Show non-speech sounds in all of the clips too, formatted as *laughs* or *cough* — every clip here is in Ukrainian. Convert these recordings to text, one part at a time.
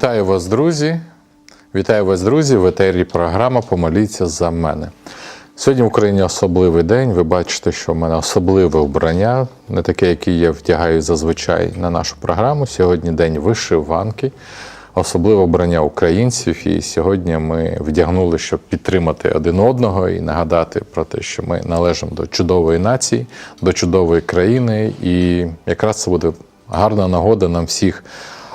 Вітаю вас, друзі! Вітаю вас, друзі! В етері програма Помоліться за мене. Сьогодні в Україні особливий день. Ви бачите, що в мене особливе вбрання, не таке, яке я вдягаю зазвичай на нашу програму. Сьогодні день вишиванки, особливе вбрання українців. І сьогодні ми вдягнули, щоб підтримати один одного і нагадати про те, що ми належимо до чудової нації, до чудової країни. І якраз це буде гарна нагода нам всіх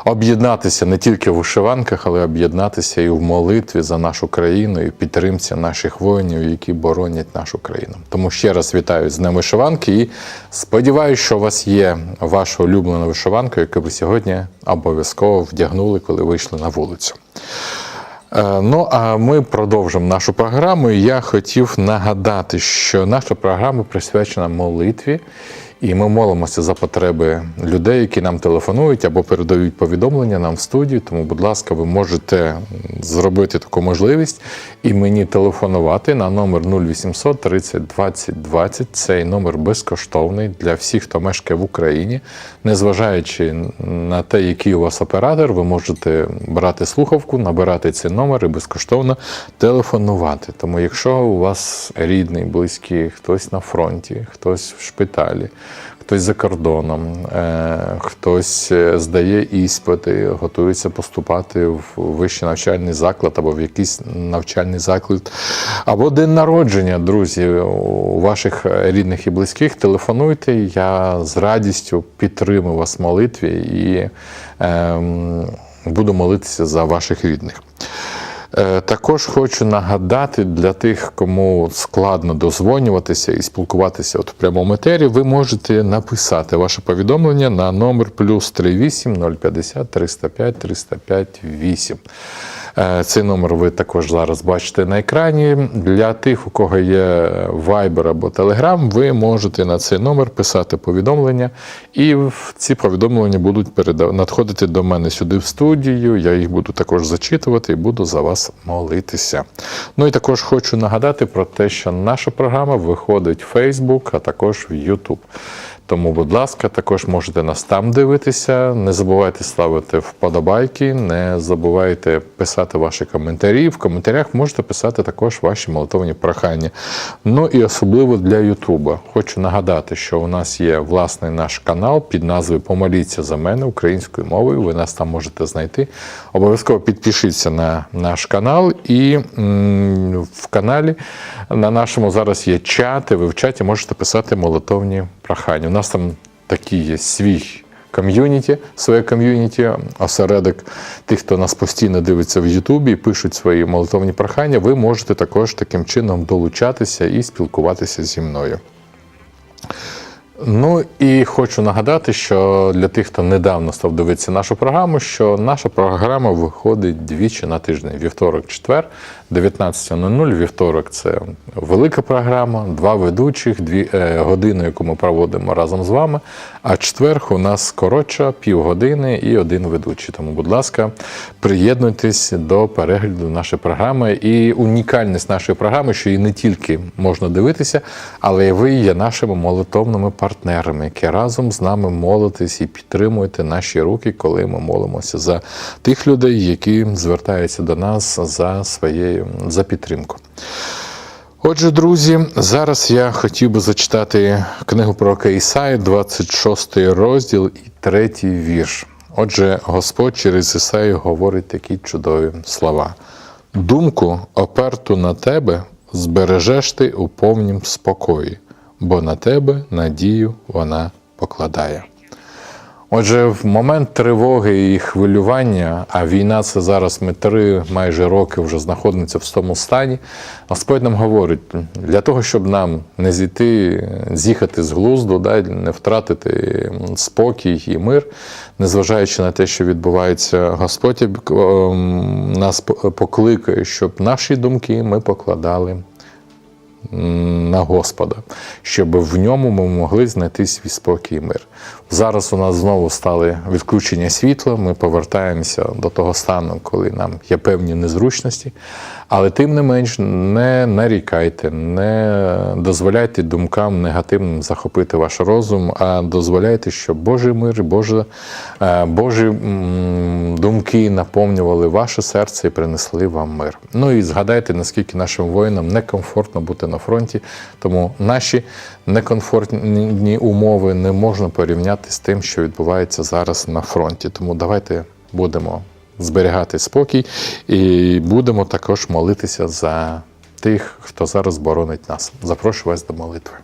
об'єднатися не тільки в вишиванках, але об'єднатися і в молитві за нашу країну і підтримці наших воїнів, які боронять нашу країну. Тому ще раз вітаю з Днем вишиванки і сподіваюся, що у вас є ваша улюблена вишиванка, яку ви сьогодні обов'язково вдягнули, коли вийшли на вулицю. Е, Ну, а ми продовжимо нашу програму. Я хотів нагадати, що наша програма присвячена молитві, і ми молимося за потреби людей, які нам телефонують або передають повідомлення нам в студію. Тому, будь ласка, ви можете зробити таку можливість і мені телефонувати на номер 0800 30 20 20. Цей номер безкоштовний для всіх, хто мешкає в Україні. Незважаючи на те, який у вас оператор, ви можете брати слухавку, набирати цей номер і безкоштовно телефонувати. Тому, якщо у вас рідний, близький, хтось на фронті, хтось в шпиталі, хтось за кордоном, е, хтось е, здає іспити, готується поступати в вищий навчальний заклад або в якийсь навчальний заклад, або день народження, друзі, у ваших рідних і близьких, телефонуйте. Я з радістю підтримую вас в молитві і ем, буду молитися за ваших рідних. Е, Також хочу нагадати для тих, кому складно дозвонюватися і спілкуватися от в прямому етері, ви можете написати ваше повідомлення на номер плюс 38 050 305 305 8. Е, Цей номер ви також зараз бачите на екрані. Для тих, у кого є Viber або Telegram, ви можете на цей номер писати повідомлення, і ці повідомлення будуть надходити до мене сюди в студію. Я їх буду також зачитувати і буду за вас молитися. Ну і також хочу нагадати про те, що наша програма виходить в Facebook, а також в YouTube. Тому, будь ласка, також можете нас там дивитися. Не забувайте ставити вподобайки, не забувайте писати ваші коментарі. В коментарях можете писати також ваші молитовні прохання. Ну і особливо для Ютуба. Хочу нагадати, що у нас є власний наш канал під назвою Помоліться за мене українською мовою. Ви нас там можете знайти. Обов'язково підпишіться на наш канал, і в каналі на нашому зараз є чат, і ви в чаті можете писати молитовні прохання. У нас там такий є свій ком'юніті, своє ком'юніті, осередок тих, хто нас постійно дивиться в Ютубі і пишуть свої молитовні прохання. Ви можете також таким чином долучатися і спілкуватися зі мною. Ну і хочу нагадати, що для тих, хто недавно став дивитися нашу програму, що наша програма виходить двічі на тиждень: вівторок, четвер, 19.00. Вівторок це велика програма, два ведучих, дві е, години, яку ми проводимо разом з вами. А четверг у нас коротша, півгодини і один ведучий. Тому, будь ласка, приєднуйтесь до перегляду нашої програми. І унікальність нашої програми, що її не тільки можна дивитися, але й ви є нашими молитовними партнерами, які разом з нами молитесь і підтримуєте наші руки, коли ми молимося за тих людей, які звертаються до нас за своєю за підтримку. Отже, друзі, зараз я хотів би зачитати книгу про Ісаї, 26 розділ і третій вірш. Отже, Господь через Ісаю говорить такі чудові слова. Думку, оперту на тебе, збережеш ти у повнім спокої, бо на тебе надію вона покладає. Отже, в момент тривоги і хвилювання, а війна це зараз ми три майже роки вже знаходимося в тому стані. Господь нам говорить, для того, щоб нам не зійти, з'їхати з глузду, да, не втратити спокій і мир, незважаючи на те, що відбувається, Господь ем, нас покликає, щоб наші думки ми покладали на Господа, щоб в ньому ми могли знайти свій спокій і мир. Зараз у нас знову стали відключення світла. Ми повертаємося до того стану, коли нам є певні незручності. Але тим не менш не нарікайте, не дозволяйте думкам негативним захопити ваш розум, а дозволяйте, щоб Божий мир, Боже, е, Божі думки наповнювали ваше серце і принесли вам мир. Ну і згадайте, наскільки нашим воїнам некомфортно бути на фронті, тому наші некомфортні умови не можна порівняти з тим, що відбувається зараз на фронті. Тому давайте будемо зберігати спокій і будемо також молитися за тих, хто зараз боронить нас. Запрошую вас до молитви.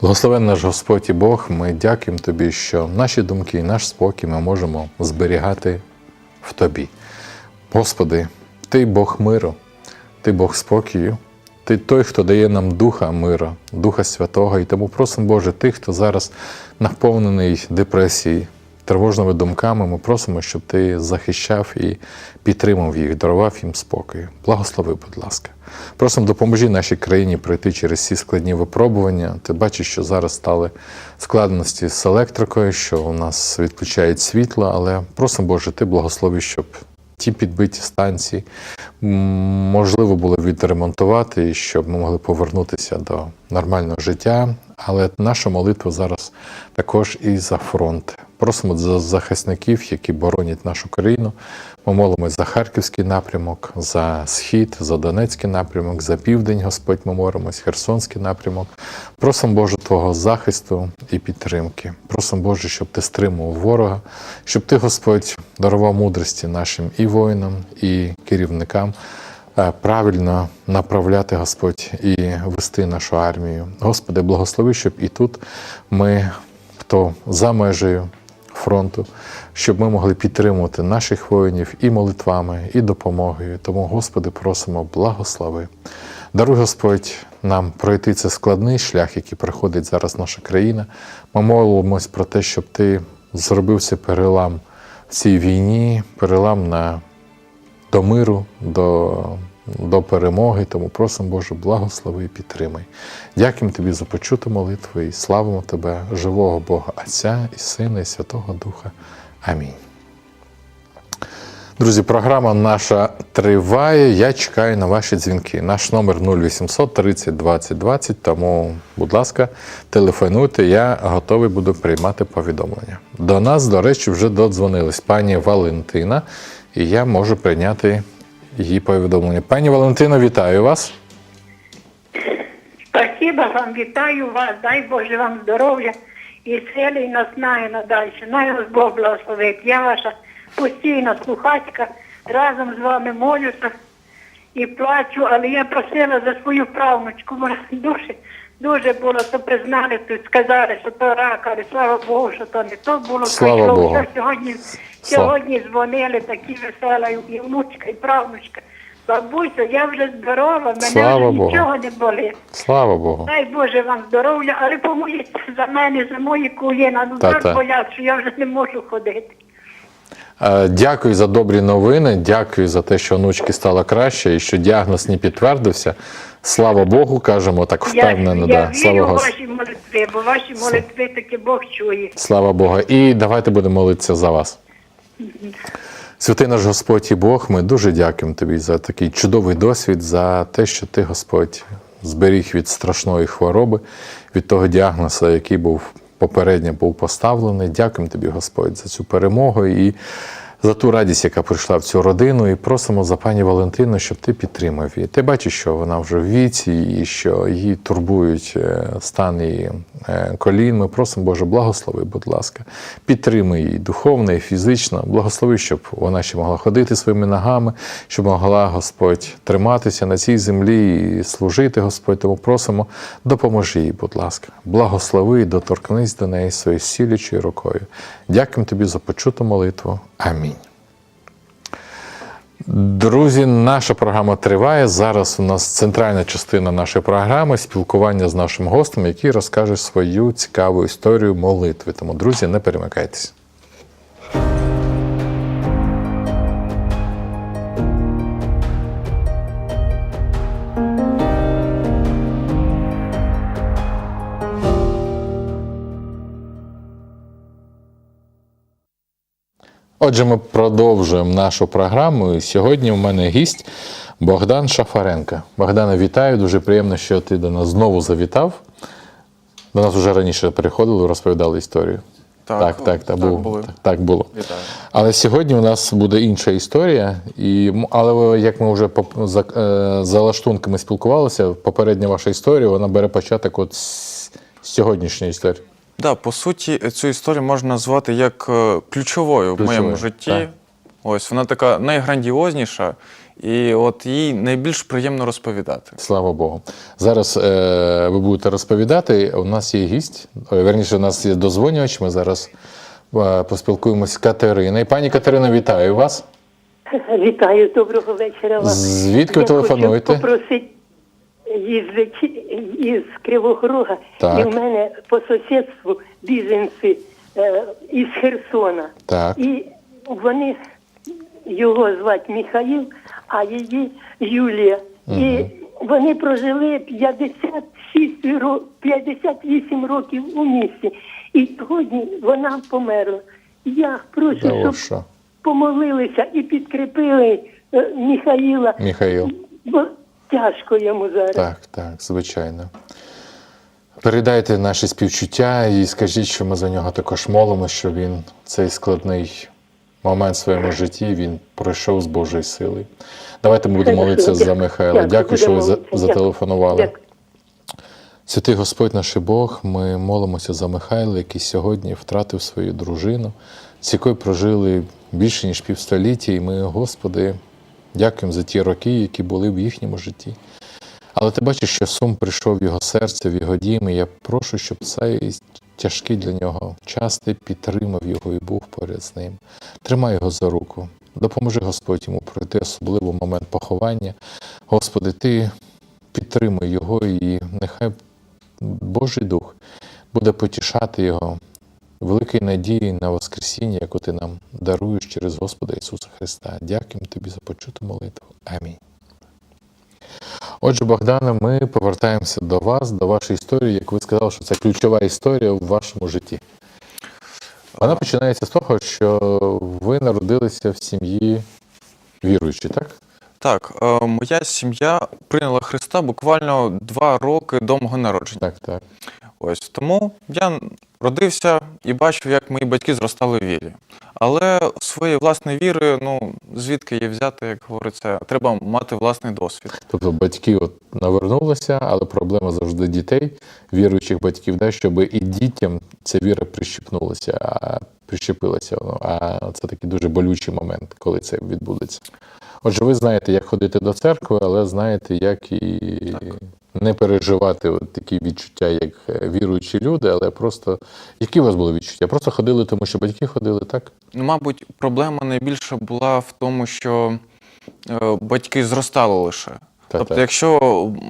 Благословен наш Господь і Бог, ми дякуємо Тобі, що наші думки і наш спокій ми можемо зберігати в Тобі. Господи, Ти Бог миру, Ти Бог спокою, Ти той, хто дає нам духа миру, Духа Святого. І тому просимо, Боже, тих, хто зараз наповнений депресією, тривожними думками, ми просимо, щоб ти захищав і підтримав їх, дарував їм спокою. Благослови, будь ласка. Просимо, допоможи нашій країні пройти через ці складні випробування. Ти бачиш, що зараз стали складності з електрикою, що у нас відключають світло, але просимо, Боже, ти благослови, щоб ті підбиті станції можливо було відремонтувати, щоб ми могли повернутися до нормального життя. Але наша молитва зараз також і за фронт. Просимо за захисників, які боронять нашу країну. Ми молимось за Харківський напрямок, за Схід, за Донецький напрямок, за південь, Господь, ми молимось, Херсонський напрямок. Просимо Боже Твого захисту і підтримки. Просимо Боже, щоб ти стримував ворога, щоб ти, Господь, дарував мудрості нашим і воїнам, і керівникам. е, Правильно направляти Господь і вести нашу армію. Господи, благослови, щоб і тут ми, хто за межею фронту, щоб ми могли підтримувати наших воїнів і молитвами, і допомогою. Тому, Господи, просимо, благослови. Даруй Господь нам пройти цей складний шлях, який проходить зараз наша країна. Ми молимось про те, щоб Ти зробив цей перелам в цій війні, перелам на до миру, до, до перемоги. Тому просимо Боже, благослови і підтримай. Дякуємо Тобі за почуту молитву і славимо Тебе, живого Бога Отця і Сина, і Святого Духа. Амінь. Друзі, програма наша триває. Я чекаю на ваші дзвінки. Наш номер 0800 30 20 20. Тому, будь ласка, телефонуйте, я готовий буду приймати повідомлення. До нас, до речі, вже додзвонилась пані Валентина, і я можу прийняти її повідомлення. Пані Валентино, вітаю вас. Спасибо вам, вітаю вас, дай Боже вам здоров'я і цілі і знає надалі. Най вас Бог благословить. Я ваша постійна слухачка, разом з вами молюся і плачу, але я просила за свою правнучку. душі. Дуже було, то признали, тут сказали, що то рак, але слава Богу, що то не то було. Слава пройшло. Богу. Сьогодні, сьогодні дзвонили такі весела, і- і внучка, і правнучка. Бабуся, я вже здорова, мене Слава вже Богу. нічого не болить. Слава Богу. Дай Боже вам здоров'я, але помоліться за мене, за мої коліна. Ну Та-та. так болять, що я вже не можу ходити. Е, Дякую за добрі новини. Дякую за те, що онучки стало краще і що діагноз не підтвердився. Слава Богу, кажемо так впевнено. я, я да. Слава вірю в ваші молитви, бо ваші молитви таки Бог чує. Слава Богу. І давайте будемо молитися за вас. Святий наш Господь і Бог, ми дуже дякуємо тобі за такий чудовий досвід, за те, що ти, Господь, зберіг від страшної хвороби, від того діагнозу, який був попередньо був поставлений. Дякуємо тобі, Господь, за цю перемогу і за ту радість, яка прийшла в цю родину, і просимо за пані Валентину, щоб ти підтримав її. Ти бачиш, що вона вже в віці, і що її турбують е, стан її е, колін. Ми просимо, Боже, благослови, будь ласка, підтримуй її духовно і фізично. Благослови, щоб вона ще могла ходити своїми ногами, щоб могла Господь триматися на цій землі і служити, Господь. Тому просимо, допоможи їй, будь ласка, благослови і доторкнись до неї своєю сілючою рукою. Дякуємо тобі за почуту молитву. Амінь. Друзі, наша програма триває. Зараз у нас центральна частина нашої програми спілкування з нашим гостем, який розкаже свою цікаву історію молитви. Тому, друзі, не перемикайтесь. Отже, ми продовжуємо нашу програму. І сьогодні у мене гість Богдан Шафаренко. Богдане, вітаю. Дуже приємно, що ти до нас знову завітав. До нас вже раніше приходили, розповідали історію. Так, так, так, так було. були. Так, так було. Вітаю. Але сьогодні у нас буде інша історія. І, але як ми вже по, за, е, за лаштунками спілкувалися, попередня ваша історія вона бере початок от з, з сьогоднішньої історії. Да, по суті, цю історію можна назвати як е, ключовою в моєму житті. так. Ось вона така найграндіозніша, і от їй найбільш приємно розповідати. Слава Богу. Зараз е, ви будете розповідати. У нас є гість, верніше, у нас є дозвонювач. Ми зараз е, поспілкуємося з Катериною. Пані Катерино, вітаю вас. Вітаю, доброго вечора вам. Звідки ви телефонуєте? Хочу попросити із, Вечі- із Кривого Рога. Так. І в мене по сусідству біженці е, із Херсона. Так. І вони його звати Михаїл, а її Юлія. І вони прожили 56 ро- 58 років у місті. І сьогодні вона померла. Я прошу, Да, щоб помолилися і підкріпили е, Михаїла, Михаїл. бо тяжко йому зараз. Так, так, звичайно. Передайте наші співчуття і скажіть, що ми за нього також молимо, що він цей складний момент в своєму житті він пройшов з Божої сили. Давайте ми будемо молитися за. Михайла. Дякую, Дякую, що ви зателефонували. Дякую. Святий Господь наш Бог, ми молимося за Михайла, який сьогодні втратив свою дружину, з якою прожили більше ніж півстоліття, і ми, Господи, дякуємо за ті роки, які були в їхньому житті. Але ти бачиш, що сум прийшов в його серце, в його дім, і я прошу, щоб цей тяжкий для нього час ти підтримав його і був поряд з ним. Тримай його за руку. Допоможи Господь йому пройти особливо момент поховання. Господи, ти підтримуй його і нехай Божий Дух буде потішати його великої надії на Воскресіння, яку ти нам даруєш через Господа Ісуса Христа. Дякуємо тобі за почуту молитву. Амінь. Отже, Богдане, ми повертаємося до вас, до вашої історії. Як ви сказали, що це ключова історія в вашому житті. Вона починається з того, що ви народилися в сім'ї віруючій, так? Так, е, моя сім'я прийняла Христа буквально два роки до мого народження. Так, так. Ось тому я родився і бачив, як мої батьки зростали в вірі. Але своєї власної віри, ну звідки її взяти, як говориться, треба мати власний досвід. Тобто батьки от навернулися, але проблема завжди дітей, віруючих батьків, да, щоб і дітям ця віра прищепнулася, а прищепилася. воно. А це такий дуже болючий момент, коли це відбудеться. Отже, ви знаєте, як ходити до церкви, але знаєте, як і не переживати от такі відчуття, як е, віруючі люди, але просто які у вас були відчуття? Просто ходили, тому що батьки ходили, так? Ну, мабуть, проблема найбільша була в тому, що е, батьки зростали лише. Та-та. Тобто, якщо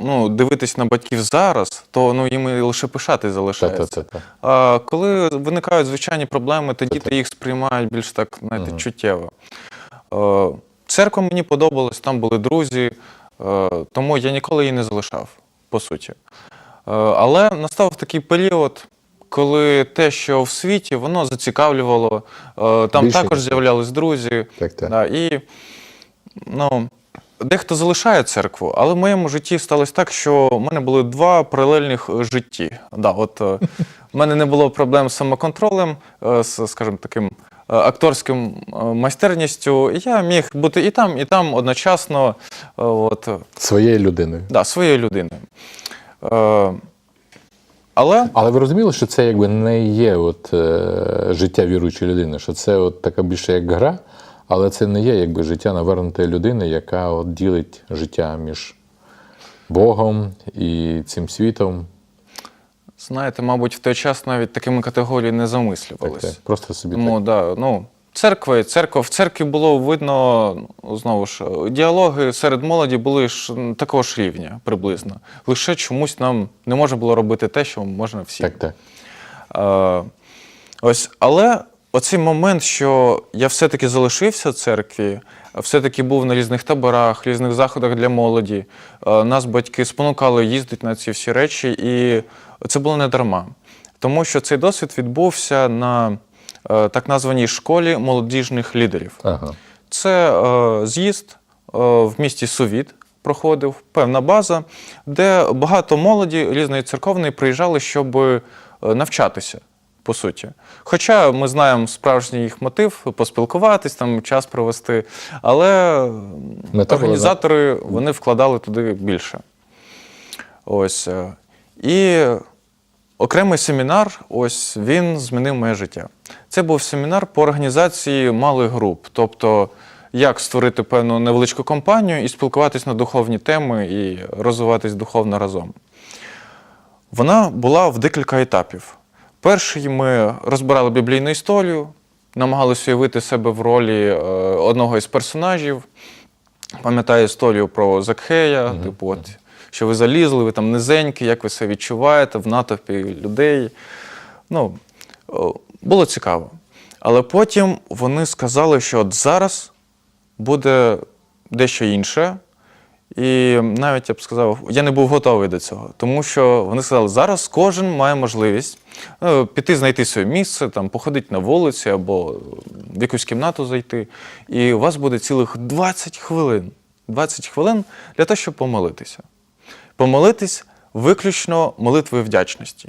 ну, дивитись на батьків зараз, то ну, їм лише пишати залишається. Та-та-та-та. А коли виникають звичайні проблеми, то діти їх сприймають більш так знаєте, чуттєво. Е, Церква мені подобалась, там були друзі, тому я ніколи її не залишав, по суті. Е, Але настав такий період, коли те, що в світі, воно зацікавлювало. Е, Там Більше також з'являлись друзі. Так, так. Да, і ну, дехто залишає церкву, але в моєму житті сталося так, що в мене були два паралельних е, житті. Да, от, е, в мене не було проблем з самоконтролем, е, з, скажімо, таким акторським майстерністю. Я міг бути і там, і там одночасно от, Своєю людиною. да, своєю людиною. Але Але ви розуміли, що це якби не є от, е, життя віруючої людини, що це от така більше як гра, але це не є якби життя навернутої людини, яка от ділить життя між Богом і цим світом. знаєте, мабуть, в той час навіть такими категоріями не замислювалися. так, просто собі Тому так. да, ну, церква і церква. В церкві було видно, ну, знову ж, діалоги серед молоді були ж такого ж рівня приблизно. Лише чомусь нам не можна було робити те, що можна всім. Так, так. Е, ось, але оцей момент, що я все-таки залишився в церкві, все-таки був на різних таборах, різних заходах для молоді. Е, нас батьки спонукали їздити на ці всі речі, і це було не дарма. Тому що цей досвід відбувся на е, так названій школі молодіжних лідерів. Ага. Це е, з'їзд е, в місті Сувіт проходив, певна база, де багато молоді різної церковної приїжджали, щоб навчатися. По суті. Хоча ми знаємо справжній їх мотив поспілкуватись, там час провести, але Мета була, організатори вони вкладали туди більше. Ось. е, І окремий семінар, ось він змінив моє життя. Це був семінар по організації малих груп, тобто як створити певну невеличку компанію і спілкуватись на духовні теми і розвиватись духовно разом. Вона була в декілька етапів. Перший ми розбирали біблійну історію, намагалися уявити себе в ролі е, одного із персонажів. Пам'ятаю історію про Закхея, типу, от, що ви залізли, ви там низенькі, як ви себе відчуваєте в натовпі людей. Ну, о, було цікаво. Але потім вони сказали, що от зараз буде дещо інше. І навіть я б сказав, я не був готовий до цього, тому що вони сказали, зараз кожен має можливість е, піти знайти своє місце, там, походити на вулиці або в якусь кімнату зайти. І у вас буде цілих 20 хвилин. 20 хвилин для того, щоб помолитися. Помолитись виключно молитвою вдячності.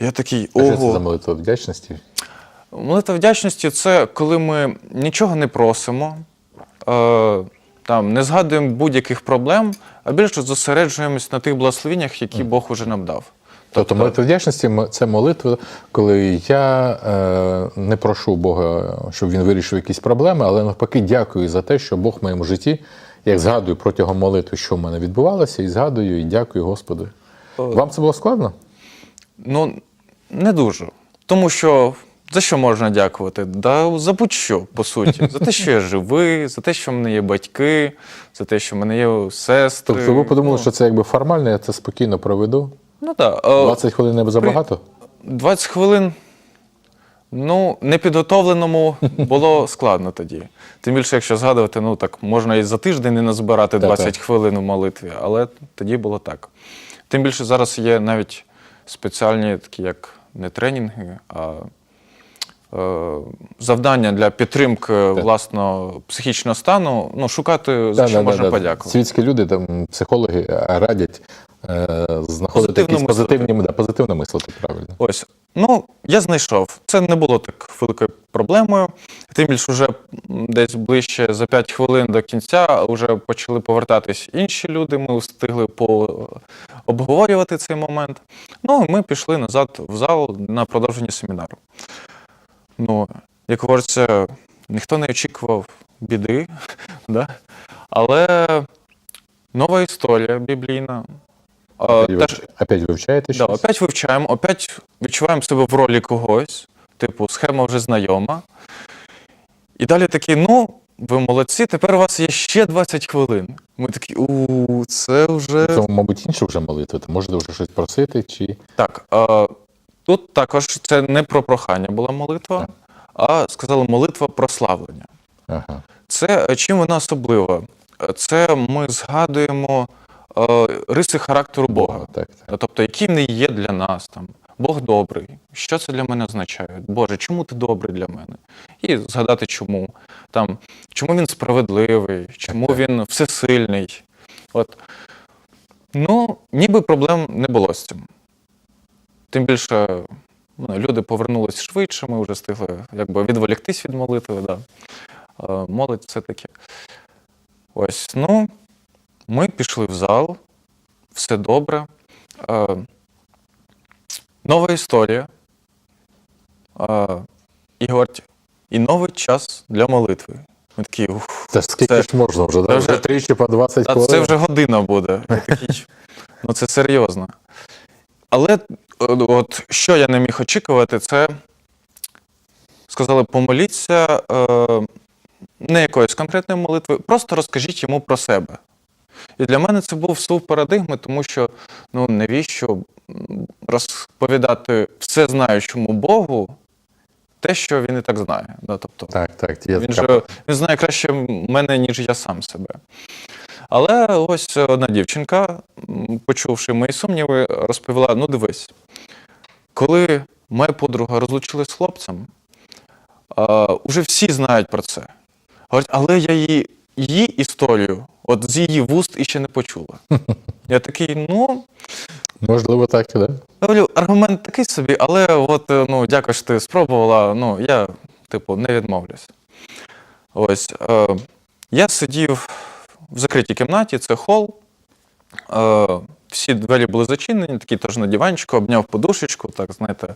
Я такий, А що це за молитва вдячності? Молитва вдячності це коли ми нічого не просимо, е, там, не згадуємо будь-яких проблем, а більше зосереджуємось на тих благословеннях, які Бог уже нам дав. Тобто молитва вдячності це молитва, коли я е, не прошу Бога, щоб він вирішив якісь проблеми, але навпаки дякую за те, що Бог в моєму житті, як згадую протягом молитви, що в мене відбувалося, і згадую, і дякую Господу. Вам це було складно? Ну, не дуже. Тому що за що можна дякувати? Да за будь-що, по суті. За те, що я живий, за те, що в мене є батьки, за те, що в мене є сестри. Тобто ви подумали, ну, що це якби формально, я це спокійно проведу. Ну так. 20 хвилин не забагато? 20 хвилин. Ну, непідготовленому було *laughs* складно тоді. Тим більше, якщо згадувати, ну так можна і за тиждень не назбирати 20 так. хвилин у молитві, але тоді було так. Тим більше зараз є навіть спеціальні такі, як не тренінги, а завдання для підтримки власного психічного стану, ну, шукати, за Да, що да, можна да, подякувати. Світські люди, там, психологи е, радять е, знаходити Позитивно якісь позитивні, да, позитивно мислити, правильно. Ось. Ну, я знайшов. Це не було так великою проблемою. Тим більше вже десь ближче за 5 хвилин до кінця вже почали повертатись інші люди. Ми встигли по... обговорювати цей момент. Ну, ми пішли назад в зал на продовження семінару. Ну, як говориться, ніхто не очікував біди, *laughs* да? але нова історія біблійна. Опять, вивчаєте Да, щось? опять вивчаємо, опять відчуваємо себе в ролі когось, типу, схема вже знайома. І далі такі, ну, ви молодці, тепер у вас є ще 20 хвилин. Ми такі, у це вже. Це, мабуть, інше вже молитва. Ти можете вже щось просити, чи Так, а, тут також це не про прохання була молитва, а сказали молитва прославлення. ага. Це е, чим вона особлива? Е, Це ми згадуємо е, риси характеру Бога. Так, так. Тобто, який не є для нас там. Бог добрий. Що це для мене означає? Боже, чому ти добрий для мене? І згадати чому. Там, чому він справедливий, чому він всесильний. От. Ну, ніби проблем не було з цим. Тим більше ну, люди повернулись швидше, ми вже встигли якби, відволіктись від молитви. Да. Е, Молодь все таки. Ось, ну, ми пішли в зал, все добре. Е, нова історія. Е, і говорять, і новий час для молитви. Ми такі, ух, Та ж скільки Це- ж можна вже? це да? вже- тричі по 20 а хвилин. це вже година буде. *laughs* Я такий, ну це серйозно. Але е, от що я не міг очікувати, це сказали, помоліться е, не якоїсь конкретної молитви, просто розкажіть йому про себе. І для мене це був сув парадигми, тому що ну навіщо розповідати все знаючому Богу те, що він і так знає. Да, тобто, Так, так. Він така- же він знає краще мене, ніж я сам себе. Але ось одна дівчинка, почувши мої сумніви, розповіла: ну дивись, коли моя подруга розлучилась з хлопцем, уже всі знають про це. Але я її, її історію, от з її вуст іще не почула. *laughs* Я такий, ну, Можливо, так і да? говорю, аргумент такий собі, але от, е, ну, дякую, що ти спробувала. Ну, я, типу, не відмовлюсь. Ось. Е, я сидів в закритій кімнаті, це хол. Е, всі двері були зачинені, такий теж на диванчику, обняв подушечку, так, знаєте,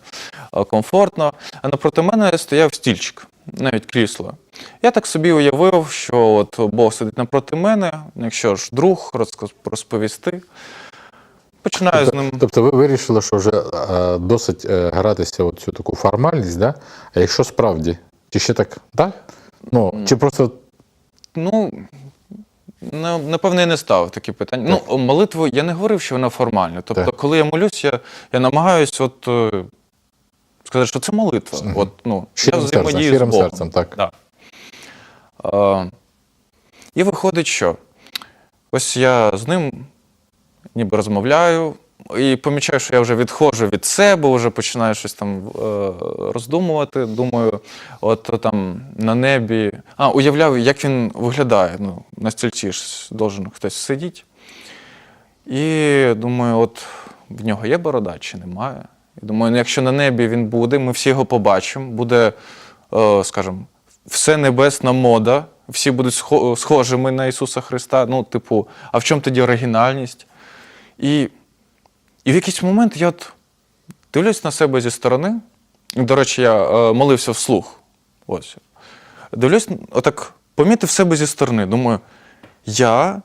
е, комфортно. А напроти мене стояв стільчик, навіть крісло. Я так собі уявив, що от Бог сидить напроти мене, якщо ж друг розповісти. Починаю з ним. Тобто ви вирішили, що вже е, досить е, гратися в цю таку формальність, да? а якщо справді, чи ще так, так? Ну, чи просто Ну, на- напевне, я не ставив такі питання. Ну, молитву я не говорив, що вона формальна. Тобто, Так. коли я молюсь, я, я намагаюсь от, е, сказати, що це молитва. От, ну, щирим я серцем, взаємодію щирим з Богом. серцем, так? Да. Е, і виходить, що ось я з ним ніби розмовляю, і помічаю, що я вже відходжу від себе, вже починаю щось там е, роздумувати. Думаю, от там на небі. А, уявляю, як він виглядає. Ну, на стільці ж должен хтось сидіти. І думаю, от в нього є борода чи немає. І думаю, ну, якщо на небі він буде, ми всі його побачимо, буде, е, скажімо, все небесна мода, всі будуть схожими на Ісуса Христа. Ну, типу, а в чому тоді оригінальність? І, і в якийсь момент я от дивлюсь на себе зі сторони. До речі, я е, молився вслух. Ось. Дивлюсь, отак помітив себе зі сторони. Думаю, я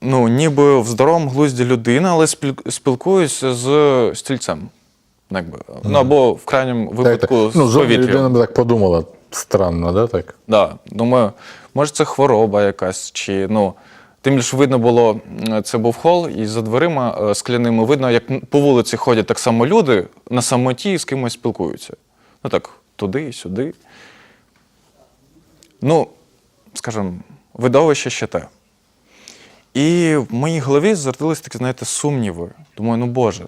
ну, ніби в здоровому глузді людина, але спіл- спілкуюся з стільцем. Ну, Якби. Ну, або в крайньому випадку так. Ну, з зовні повітрям. людина би так подумала. Странно, да, так? Да, думаю, може це хвороба якась, чи ну. Тим більше видно було, це був хол, і за дверима е, скляними видно, як по вулиці ходять так само люди на самоті з кимось спілкуються. Ну так, туди сюди. Ну, скажімо, видовище ще те. І в моїй голові зартились такі, знаєте, сумніви. Думаю, ну Боже,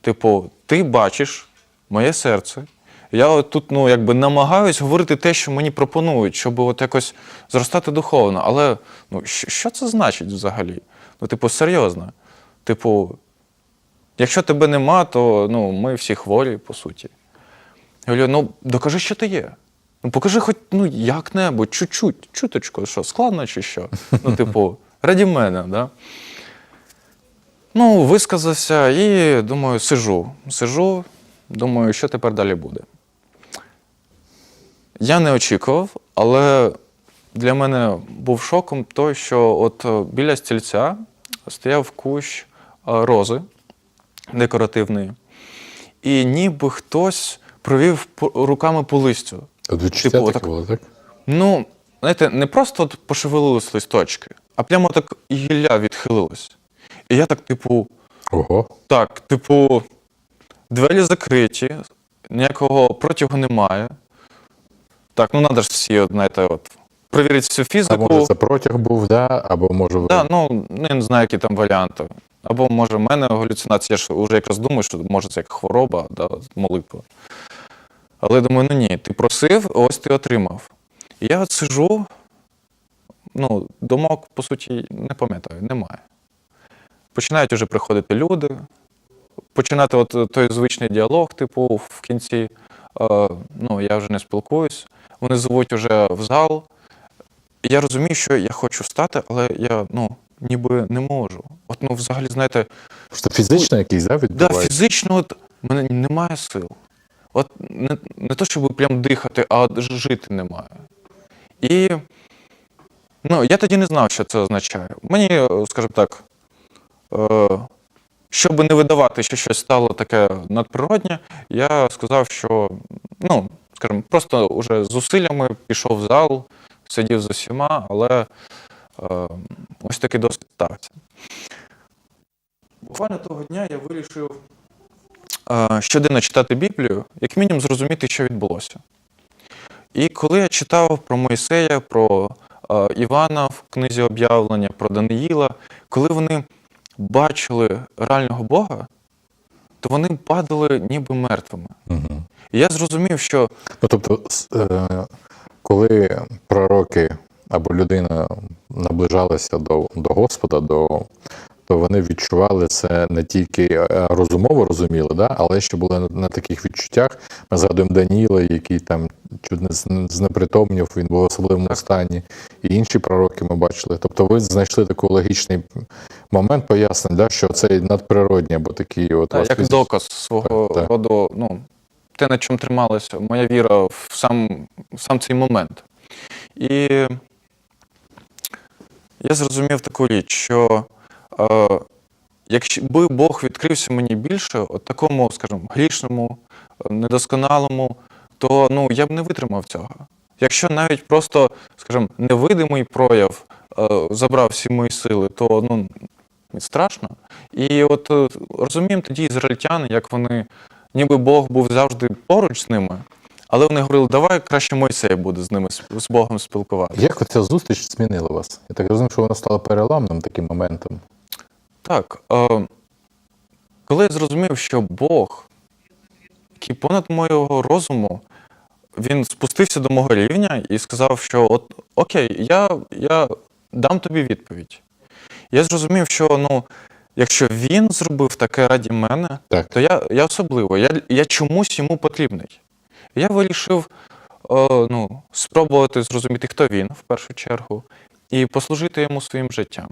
типу, ти бачиш моє серце. Я от тут ну, якби намагаюсь говорити те, що мені пропонують, щоб от якось зростати духовно. Але ну, що, що це значить взагалі? Ну, типу, серйозно. Типу, якщо тебе нема, то ну, ми всі хворі, по суті. Я говорю, ну докажи, що ти є. Ну, покажи хоч ну, як-небудь, чуть-чуть, чуточку, що, складно чи що? Ну, *laughs* типу, раді мене, да? Ну, висказався і думаю, сижу. Сижу, думаю, що тепер далі буде. Я не очікував, але для мене був шоком той, що от е, біля стільця стояв кущ е, рози декоративної, і ніби хтось провів руками по листю. От відчуття Типу, таке було, так? Ну, знаєте, не просто от пошевелились листочки, а прямо так гілля відхилилось. І я так, типу, Ого. так, типу, двері закриті, ніякого протягу немає. Так, ну треба ж всі, от, знаєте, от, перевірити всю А фізику. може це протяг був, да? або може ви. Да, ну, ну, я не знаю, які там варіанти. Або може в мене галюцинація, я ж вже якраз думаю, що може це як хвороба, да, молитва. Але думаю, ну ні, ти просив, ось ти отримав. І я от сижу, ну, думок, по суті, не пам'ятаю, немає. Починають вже приходити люди, починати от той звичний діалог, типу, в кінці. Е, ну, я вже не спілкуюсь. Вони звуть уже в зал. Я розумію, що я хочу встати, але я ну, ніби не можу. От, ну, взагалі, знаєте, Просто фізично якийсь, да, да, відбувається? фізично от, мене немає сил. От не, не то, щоб прям дихати, а от ж- жити немає. І ну, я тоді не знав, що це означає. Мені, е, скажімо так, е, щоб не видавати, що щось стало таке надприроднє, я сказав, що, ну, скажімо, просто уже зусиллями пішов в зал, сидів з усіма, але е, ось такий досвід стався. Буквально того дня я вирішив е, щоденно читати Біблію, як мінімум зрозуміти, що відбулося. І коли я читав про Моїсея, про е, Івана в книзі об'явлення, про Даниїла, коли вони бачили реального Бога, то вони падали ніби мертвими. Угу. І я зрозумів, що Ну, тобто, е, коли пророки або людина наближалася до, до Господа, до, то вони відчували це не тільки е, розумово розуміли, да, але ще були на, на таких відчуттях. Ми згадуємо Даніла, який там чуть не знепритомнів, він був в особливому стані, і інші пророки ми бачили. Тобто ви знайшли такий логічний момент пояснень, да, що це надприродні, або такі от та, вас як фізич- доказ свого Так, так. роду, ну, те, на чому трималася моя віра в сам, в сам цей момент. І я зрозумів таку річ, що е, би Бог відкрився мені більше, от такому, скажімо, грішному, недосконалому, то ну, я б не витримав цього. Якщо навіть просто, скажімо, невидимий прояв е, забрав всі мої сили, то ну, страшно. І от е, розуміємо тоді ізраїльтяни, як вони, ніби Бог був завжди поруч з ними, але вони говорили, давай краще Мойсей буде з ними з Богом спілкуватися. Як оця зустріч змінила вас? Я так розумію, що вона стала переламним таким моментом. Так, е, коли я зрозумів, що Бог, який понад моєго розуму, він спустився до мого рівня і сказав, що от окей, я, я дам тобі відповідь. Я зрозумів, що ну, якщо він зробив таке раді мене, Так. то я, я особливо, я, я чомусь йому потрібний. Я вирішив е, ну, спробувати зрозуміти, хто він в першу чергу, і послужити йому своїм життям.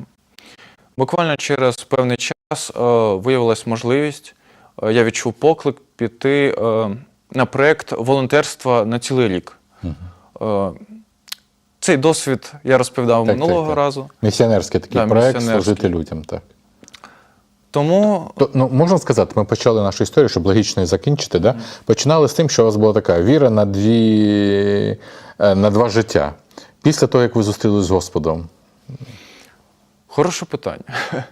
Буквально через певний час е, виявилась можливість, е, я відчув поклик піти е, на проєкт волонтерства на цілий рік. Е, цей досвід я розповідав Так, минулого так, так. разу. Місіонерський такий Да, місіонерський. служити людям. Так. Тому То, ну, можна сказати, ми почали нашу історію, щоб логічно її закінчити. Да? Починали з тим, що у вас була така віра на, дві, е, на два життя. Після того, як ви зустрілися з Господом. хороше питання. *laughs*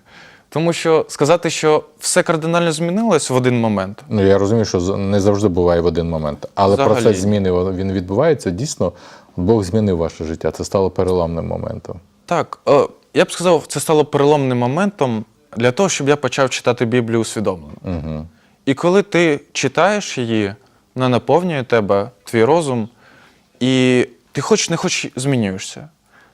Тому що сказати, що все кардинально змінилось в один момент, Ну, я розумію, що не завжди буває в один момент. Але Взагалі. процес зміни він відбувається. Дійсно, Бог змінив ваше життя. Це стало переламним моментом. Так, е, я б сказав, це стало переломним моментом для того, щоб я почав читати Біблію усвідомлено. Угу. І коли ти читаєш її, вона наповнює тебе, твій розум, і ти хоч не хоч змінюєшся.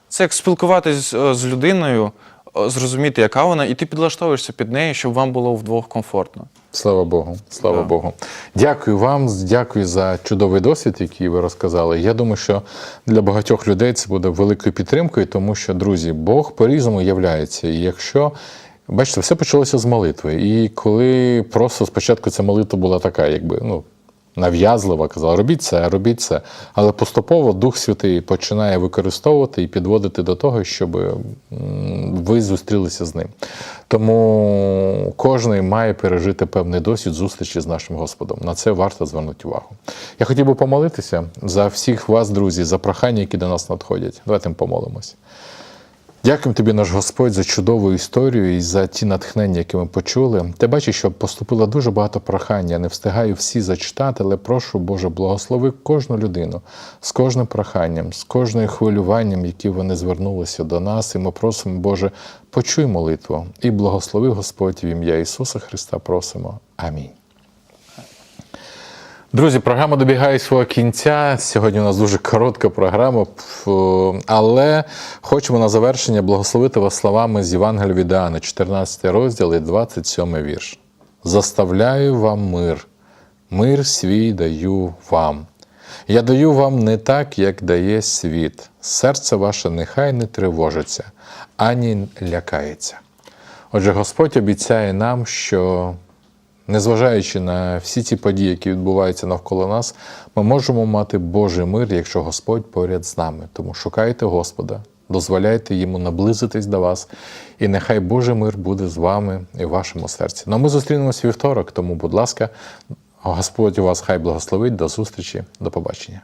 Це як спілкуватись з, з людиною, зрозуміти, яка вона, і ти підлаштовуєшся під неї, щоб вам було вдвох комфортно. Слава Богу, слава Да. Богу. Дякую вам, дякую за чудовий досвід, який ви розказали. Я думаю, що для багатьох людей це буде великою підтримкою, тому що, друзі, Бог по-різному являється. І якщо бачите, все почалося з молитви. І коли просто спочатку ця молитва була така, якби ну. Нав'язлива казала, робіть це, робіть це. Але поступово Дух Святий починає використовувати і підводити до того, щоб ви зустрілися з ним. Тому кожен має пережити певний досвід зустрічі з нашим Господом. На це варто звернути увагу. Я хотів би помолитися за всіх вас, друзі, за прохання, які до нас надходять. Давайте помолимось. Дякуємо тобі, наш Господь, за чудову історію і за ті натхнення, які ми почули. Ти бачиш, що поступило дуже багато прохань. Я не встигаю всі зачитати, але прошу, Боже, благослови кожну людину з кожним проханням, з кожним хвилюванням, які вони звернулися до нас. І ми просимо, Боже, почуй молитву і благослови Господь в ім'я Ісуса Христа. Просимо. Амінь. Друзі, програма добігає свого кінця. Сьогодні у нас дуже коротка програма, але хочемо на завершення благословити вас словами з Євангелія від Іоанна, 14 розділ і 27 вірш. Заставляю вам мир, мир свій даю вам. Я даю вам не так, як дає світ. Серце ваше нехай не тривожиться, ані лякається. Отже, Господь обіцяє нам, що Незважаючи на всі ці події, які відбуваються навколо нас, ми можемо мати Божий мир, якщо Господь поряд з нами. Тому шукайте Господа, дозволяйте йому наблизитись до вас, і нехай Божий мир буде з вами і в вашому серці. Ну а ми зустрінемося вівторок, тому, будь ласка, Господь у вас хай благословить. До зустрічі, до побачення.